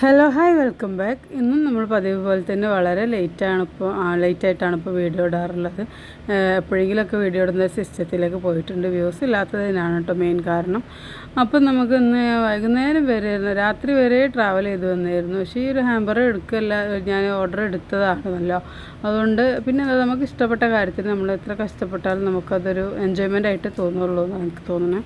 Hello hi welcome back ഇന്നും നമ്മൾ പതിവ് പോലെ തന്നെ വളരെ ലേറ്റാണ് ഇപ്പോൾ ലേറ്റായിട്ടാണ് ഇപ്പോൾ വീഡിയോ ഇടാറുള്ളത്. എപ്പോഴെങ്കിലുമൊക്കെ വീഡിയോ ഇടുന്ന സിസ്റ്റത്തിലേക്ക് പോയിട്ടുണ്ട്. വ്യൂസ് ഇല്ലാത്തതിനാണ് കേട്ടോ മെയിൻ കാരണം. അപ്പം നമുക്ക് ഇന്ന് വൈകുന്നേരം വരെ രാത്രി വരെ ട്രാവൽ ചെയ്ത് വന്നായിരുന്നു. പക്ഷേ ഈ ഒരു ഹാമ്പർ എടുക്കല്ല ഞാൻ ഓർഡർ എടുത്തതാണല്ലോ. അതുകൊണ്ട് പിന്നെ നമുക്ക് ഇഷ്ടപ്പെട്ട കാര്യത്തിന് നമ്മൾ എത്ര കഷ്ടപ്പെട്ടാലും നമുക്കതൊരു എൻജോയ്മെന്റ് ആയിട്ട് തോന്നുള്ളൂ എന്ന് എനിക്ക് തോന്നുന്നത്.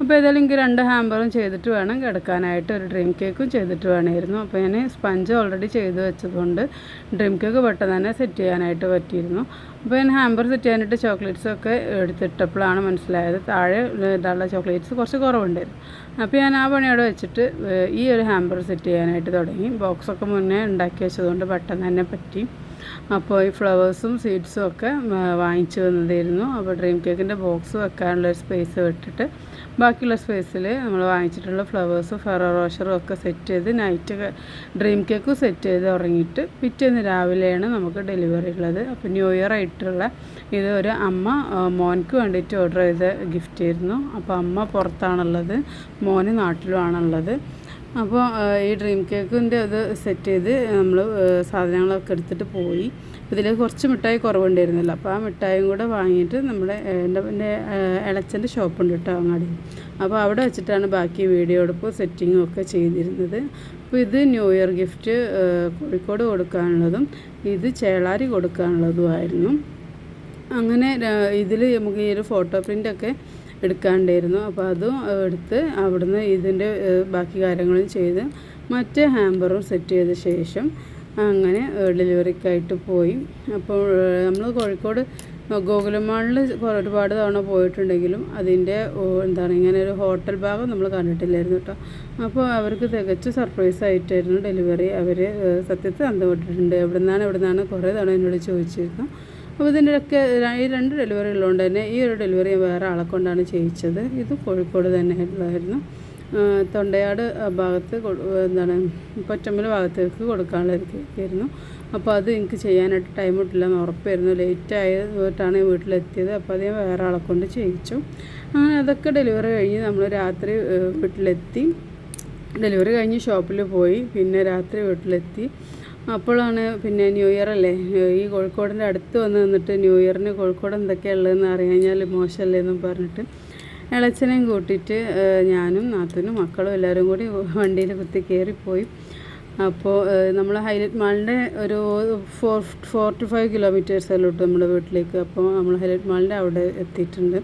അപ്പോൾ ഏതായാലും എനിക്ക് രണ്ട് ഹാമ്പറും ചെയ്തിട്ട് വേണം കിടക്കാനായിട്ട്. ഒരു ഡ്രീം കേക്കും ചെയ്തിട്ട് വേണമായിരുന്നു. അപ്പോൾ ഞാൻ സ്പഞ്ച് ഓൾറെഡി ചെയ്ത് വെച്ചതുകൊണ്ട് ഡ്രീം കേക്ക് പെട്ടെന്ന് തന്നെ സെറ്റ് ചെയ്യാനായിട്ട് പറ്റിയിരുന്നു. അപ്പോൾ ഞാൻ ഹാമ്പർ സെറ്റ് ചെയ്യാനായിട്ട് ചോക്ലേറ്റ്സ് ഒക്കെ എടുത്തിട്ടപ്പോഴാണ് മനസ്സിലായത് താഴെ ഇതുള്ള ചോക്ലേറ്റ്സ് കുറച്ച് കുറവുണ്ടായിരുന്നു. അപ്പോൾ ഞാൻ ആ പണിയോടെ വെച്ചിട്ട് ഈ ഒരു ഹാമ്പർ സെറ്റ് ചെയ്യാനായിട്ട് തുടങ്ങി. ബോക്സൊക്കെ മുന്നേ ഉണ്ടാക്കി വെച്ചതുകൊണ്ട് പെട്ടെന്ന് തന്നെ പറ്റി. അപ്പോൾ ഈ ഫ്ലവേഴ്സും സീഡ്സും ഒക്കെ വാങ്ങിച്ചു വന്നതായിരുന്നു അപ്പോൾ ഡ്രീം കേക്കിന്റെ ബോക്സ് വെക്കാനുള്ള ഒരു സ്പേസ് വിട്ടിട്ട് ബാക്കിയുള്ള സ്പേസിൽ നമ്മൾ വാങ്ങിച്ചിട്ടുള്ള ഫ്ലവേഴ്സും ഫെറോ റോഷറും ഒക്കെ സെറ്റ് ചെയ്ത് നൈറ്റ് ഡ്രീം കേക്കും സെറ്റ് ചെയ്ത് ഉറങ്ങിയിട്ട് പിറ്റേന്ന് രാവിലെയാണ് നമുക്ക് ഡെലിവറി ഉള്ളത്. അപ്പോൾ ന്യൂ ഇയർ ആയിട്ടുള്ള ഇത് ഒരു അമ്മ മോൻക്ക് വേണ്ടിയിട്ട് ഓർഡർ ചെയ്ത ഗിഫ്റ്റ് ആയിരുന്നു. അപ്പോൾ അമ്മ പുറത്താണുള്ളത് മോന് നാട്ടിലുമാണുള്ളത്. അപ്പോൾ ഈ ഡ്രീം കേക്കിന്റെ ഇത് സെറ്റ് ചെയ്ത് നമ്മൾ സാധനങ്ങളൊക്കെ എടുത്തിട്ട് പോയി. ഇതിൽ കുറച്ച് മിഠായി കുറവുണ്ടായിരുന്നല്ലോ. അപ്പോൾ ആ മിഠായും കൂടെ വാങ്ങിയിട്ട് നമ്മുടെ എന്റെ എന്റെ ഇളച്ചന്റെ ഷോപ്പുണ്ട് കേട്ടോ അങ്ങാടി. അപ്പോൾ അവിടെ വെച്ചിട്ടാണ് ബാക്കി വീഡിയോ എടുപ്പ് സെറ്റിങ്ങും ഒക്കെ ചെയ്തിരുന്നത്. അപ്പോൾ ഇത് ന്യൂ ഇയർ ഗിഫ്റ്റ് കോഴിക്കോട് കൊടുക്കാനുള്ളതും ഇത് ചേളാരി കൊടുക്കാനുള്ളതുമായിരുന്നു. അങ്ങനെ ഇതിൽ നമുക്ക് ഈ ഒരു ഫോട്ടോ പ്രിന്റൊക്കെ എടുക്കാണ്ടായിരുന്നു. അപ്പോൾ അതും എടുത്ത് അവിടുന്ന് ഇതിന്റെ ബാക്കി കാര്യങ്ങളും ചെയ്ത് മറ്റേ ഹാമ്പറും സെറ്റ് ചെയ്ത ശേഷം അങ്ങനെ ഡെലിവറിക്കായിട്ട് പോയി. അപ്പോൾ നമ്മൾ കോഴിക്കോട് ഗോകുലമാളിൽ ഒരുപാട് തവണ പോയിട്ടുണ്ടെങ്കിലും അതിന്റെ എന്താണ് ഇങ്ങനെ ഒരു ഹോട്ടൽ ഭാഗം നമ്മൾ കണ്ടിട്ടില്ലായിരുന്നു കേട്ടോ അപ്പോൾ അവർക്ക് തികച്ച സർപ്രൈസ് ആയിട്ടായിരുന്നു ഡെലിവറി. അവർ സത്യത്തിൽ തന്നു വിട്ടിട്ടുണ്ട് എവിടെ നിന്നാണ് എവിടെ നിന്നാണ് കുറേ തവണ എന്നോട് ചോദിച്ചിരുന്നു. അപ്പോൾ ഇതിന്റെയൊക്കെ ഈ രണ്ട് ഡെലിവറി ഉള്ളതുകൊണ്ട് തന്നെ ഈ ഒരു ഡെലിവറി വേറെ ആളെ കൊണ്ടാണ് ചെയ്യിച്ചത്. ഇത് കോഴിക്കോട് തന്നെ ഉള്ളതായിരുന്നു. തൊണ്ടയാട് ഭാഗത്ത് എന്താണ് പൊറ്റമ്മൽ ഭാഗത്തേക്ക് കൊടുക്കാനുള്ള ഒരു അപ്പോൾ അത് എനിക്ക് ചെയ്യാനായിട്ട് ടൈം കിട്ടില്ല. എന്ന് ഉറപ്പായിരുന്നു. ലേറ്റ് ആയിട്ടാണ് വീട്ടിലെത്തിയത്. അപ്പോൾ അത് ഞാൻ വേറെ ആളെ കൊണ്ട് ചെയ്യിച്ചു. അങ്ങനെ അതൊക്കെ ഡെലിവറി കഴിഞ്ഞ് നമ്മൾ രാത്രി വീട്ടിലെത്തി. ഡെലിവറി കഴിഞ്ഞ് ഷോപ്പിൽ പോയി. പിന്നെ രാത്രി വീട്ടിലെത്തി. അപ്പോഴാണ് പിന്നെ ന്യൂ ഇയർ അല്ലേ? ഈ കോഴിക്കോടിന്റെ അടുത്ത് വന്ന് നിന്നിട്ട് ന്യൂ ഇയറിന് കോഴിക്കോട് എന്തൊക്കെയാണ് ഉള്ളതെന്ന് അറിയാഞ്ഞാൽ മോശമല്ലേ എന്നും പറഞ്ഞിട്ട് ഇളച്ചനെയും കൂട്ടിയിട്ട് ഞാനും നാത്തനും മക്കളും എല്ലാവരും കൂടി വണ്ടിയിൽ കുത്തി കയറിപ്പോയി. അപ്പോൾ നമ്മൾ ഹൈലൈറ്റ് മാളിന്റെ ഒരു four four two five kilometres അല്ലോട്ട് നമ്മുടെ വീട്ടിലേക്ക്. അപ്പോൾ നമ്മൾ ഹൈലൈറ്റ് മാളിന്റെ അവിടെ എത്തിയിട്ടുണ്ട്.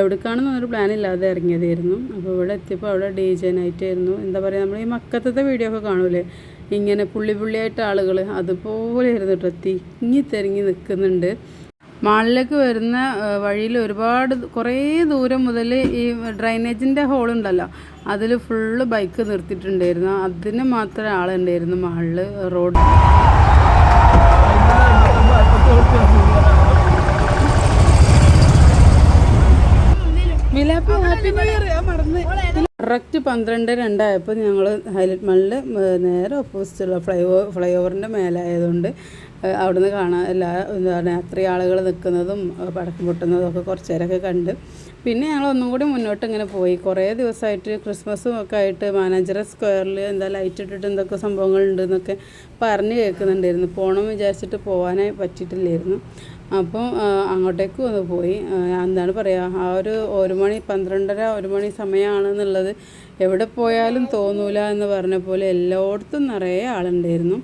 എവിടേക്കാണെന്ന് ഒരു പ്ലാൻ ഇല്ലാതെ ഇറങ്ങിയതായിരുന്നു. അപ്പോൾ ഇവിടെ എത്തിയപ്പോൾ അവിടെ ഡി ജെ നൈറ്റ് ആയിരുന്നു എന്താ പറയുക നമ്മൾ ഈ മക്കത്തത്തെ വീഡിയോ ഒക്കെ കാണൂലേ? ഇങ്ങനെ പുള്ളി പുള്ളിയായിട്ട് ആളുകൾ അതുപോലെ ഇരുന്നിട്ട് കേട്ടോ തിങ്ങി തിരങ്ങി നിൽക്കുന്നുണ്ട്. മാളിലേക്ക് വരുന്ന വഴിയിൽ ഒരുപാട് കുറേ ദൂരം മുതൽ ഈ ഡ്രൈനേജിന്റെ ഹോളുണ്ടല്ലോ. അതിൽ ഫുള്ള് ബൈക്ക് നിർത്തിയിട്ടുണ്ടായിരുന്നു. അതിന് മാത്രമേ ആളുണ്ടായിരുന്നു മാളിൽ റോഡ്. വിലാപ്പ് ഹാപ്പി മറന്ന്. കറക്റ്റ് പന്ത്രണ്ട് രണ്ടായപ്പോൾ ഞങ്ങൾ ഹൈലൈറ്റ് മാളിൽ നേരെ ഓപ്പോസിറ്റുള്ള ഫ്ലൈ ഓവർ ഫ്ലൈ ഓവറിന്റെ മേലായതുകൊണ്ട് അവിടുന്ന് കാണാൻ എല്ലാ എന്താണ് അത്രയും ആളുകൾ നിൽക്കുന്നതും പടക്കം പൊട്ടുന്നതും ഒക്കെ കുറച്ച് നേരമൊക്കെ കണ്ട്. പിന്നെ ഞങ്ങൾ ഒന്നും കൂടി മുന്നോട്ട് ഇങ്ങനെ പോയി. കുറേ ദിവസമായിട്ട് ക്രിസ്മസും ഒക്കെ ആയിട്ട് മാനേജറ സ്ക്വയറിൽ എന്താ ലൈറ്റ് ഇട്ടിട്ട് എന്തൊക്കെ സംഭവങ്ങളുണ്ട് എന്നൊക്കെ പറഞ്ഞ് കേൾക്കുന്നുണ്ടായിരുന്നു. പോകണം വിചാരിച്ചിട്ട് പോകാനായി പറ്റിയിട്ടില്ലായിരുന്നു. അപ്പം അങ്ങോട്ടേക്ക് ഒന്ന് പോയി. എന്താണ് പറയുക ആ ഒരു ഒരു മണി പന്ത്രണ്ടര ഒരു മണി സമയമാണെന്നുള്ളത് എവിടെ പോയാലും തോന്നൂല എന്ന് പറഞ്ഞ പോലെ എല്ലായിടത്തും നിറയെ ആളുണ്ടായിരുന്നു.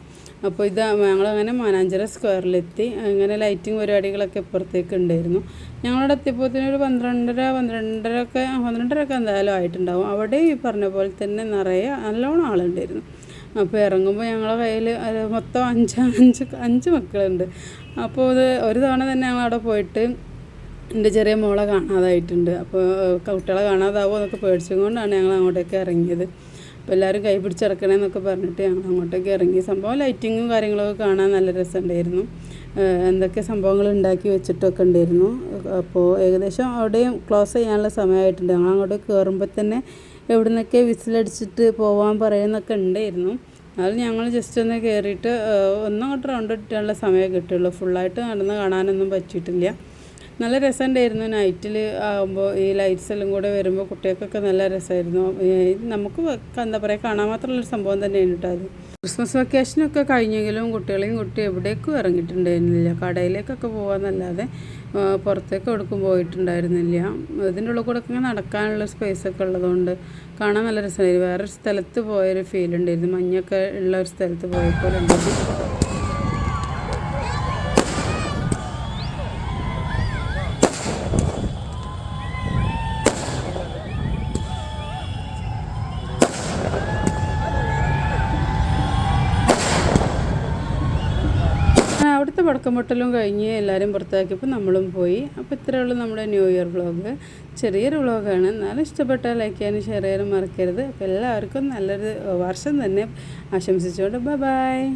അപ്പോൾ ഇത് ഞങ്ങളങ്ങനെ മാനാഞ്ചിറ സ്ക്വയറിലെത്തി. അങ്ങനെ ലൈറ്റിംഗ് പരിപാടികളൊക്കെ ഇപ്പുറത്തേക്ക് ഉണ്ടായിരുന്നു. ഞങ്ങളവിടെ എത്തിയപ്പോഴത്തേനും ഒരു പന്ത്രണ്ടര പന്ത്രണ്ടര ഒക്കെ പന്ത്രണ്ടര ഒക്കെ എന്തായാലും ആയിട്ടുണ്ടാവും. അവിടെ ഈ പറഞ്ഞ പോലെ തന്നെ നിറയെ നല്ലോണം ആളുണ്ടായിരുന്നു. അപ്പോൾ ഇറങ്ങുമ്പോൾ ഞങ്ങളെ കയ്യിൽ മൊത്തം അഞ്ച് അഞ്ച് അഞ്ച് മക്കളുണ്ട്. അപ്പോൾ ഇത് ഒരു തവണ തന്നെ ഞങ്ങൾ അവിടെ പോയിട്ട് എന്റെ ചെറിയ മോളെ കാണാതായിട്ടുണ്ട്. അപ്പോൾ കുട്ടികളെ കാണാതാവോ എന്നൊക്കെ പേടിച്ചും കൊണ്ടാണ് ഞങ്ങൾ അങ്ങോട്ടേക്ക് ഇറങ്ങിയത്. അപ്പോൾ എല്ലാവരും കൈ പിടിച്ചിറക്കണേന്നൊക്കെ പറഞ്ഞിട്ട് ഞങ്ങൾ അങ്ങോട്ടേക്ക് ഇറങ്ങി. സംഭവം ലൈറ്റിങ്ങും കാര്യങ്ങളൊക്കെ കാണാൻ നല്ല രസമുണ്ടായിരുന്നു. എന്തൊക്കെ സംഭവങ്ങൾ ഉണ്ടാക്കി വെച്ചിട്ടൊക്കെ ഉണ്ടായിരുന്നു. അപ്പോൾ ഏകദേശം അവിടെയും ക്ലോസ് ചെയ്യാനുള്ള സമയമായിട്ടുണ്ട്. ഞങ്ങൾ അങ്ങോട്ട് കയറുമ്പോൾ തന്നെ എവിടെ നിന്നൊക്കെ വിസിലടിച്ചിട്ട് പോകാൻ പറയുന്നൊക്കെ ഉണ്ടായിരുന്നു. അത് ഞങ്ങൾ ജസ്റ്റ് ഒന്ന് കയറിയിട്ട് ഒന്നങ്ങോട്ട് റൗണ്ട് ഇട്ടാനുള്ള സമയമേ കിട്ടുള്ളൂ. ഫുള്ളായിട്ട് നടന്ന് കാണാനൊന്നും പറ്റിയിട്ടില്ല. നല്ല രസമുണ്ടായിരുന്നു നൈറ്റിൽ ആകുമ്പോൾ ഈ ലൈറ്റ്സ് എല്ലാം കൂടെ വരുമ്പോൾ കുട്ടികൾക്കൊക്കെ നല്ല രസമായിരുന്നു. നമുക്ക് എന്താ പറയുക കാണാൻ മാത്രമുള്ളൊരു സംഭവം തന്നെയാണ് കേട്ടോ അത്. ക്രിസ്മസ് വെക്കേഷനൊക്കെ കഴിഞ്ഞെങ്കിലും കുട്ടികളെയും കുട്ടി എവിടേക്കും ഇറങ്ങിയിട്ടുണ്ടായിരുന്നില്ല. കടയിലേക്കൊക്കെ പോകാമെന്നല്ലാതെ പുറത്തേക്ക് എവിടേക്കും പോയിട്ടുണ്ടായിരുന്നില്ല. ഇതിന്റെ ഉള്ളിൽ കൂടെ ഒക്കെ നടക്കാനുള്ള സ്പേസൊക്കെ ഉള്ളതുകൊണ്ട് കാണാൻ നല്ല രസമായിരുന്നു. വേറൊരു സ്ഥലത്ത് പോയൊരു ഫീൽ ഉണ്ടായിരുന്നു. മഞ്ഞൊക്കെ ഉള്ള ഒരു സ്ഥലത്ത് പോയപ്പോൾ ഉണ്ടായിരുന്നു ആ, അവിടുത്തെ പടക്കം പൊട്ടലും കഴിഞ്ഞ് എല്ലാവരും പുറത്താക്കിയപ്പോൾ നമ്മളും പോയി. അപ്പോൾ ഇത്രയേ ഉള്ളൂ നമ്മുടെ ന്യൂ ഇയർ വ്ളോഗ്. ചെറിയൊരു വ്ളോഗാണ്. എന്നാലും ഇഷ്ടപ്പെട്ടാൽ ലൈക്ക് ചെയ്യാനും ഷെയർ ചെയ്യാനും മറക്കരുത്. അപ്പോൾ എല്ലാവർക്കും നല്ലൊരു വർഷം തന്നെ ആശംസിച്ചുകൊണ്ട് ബൈ ബൈ.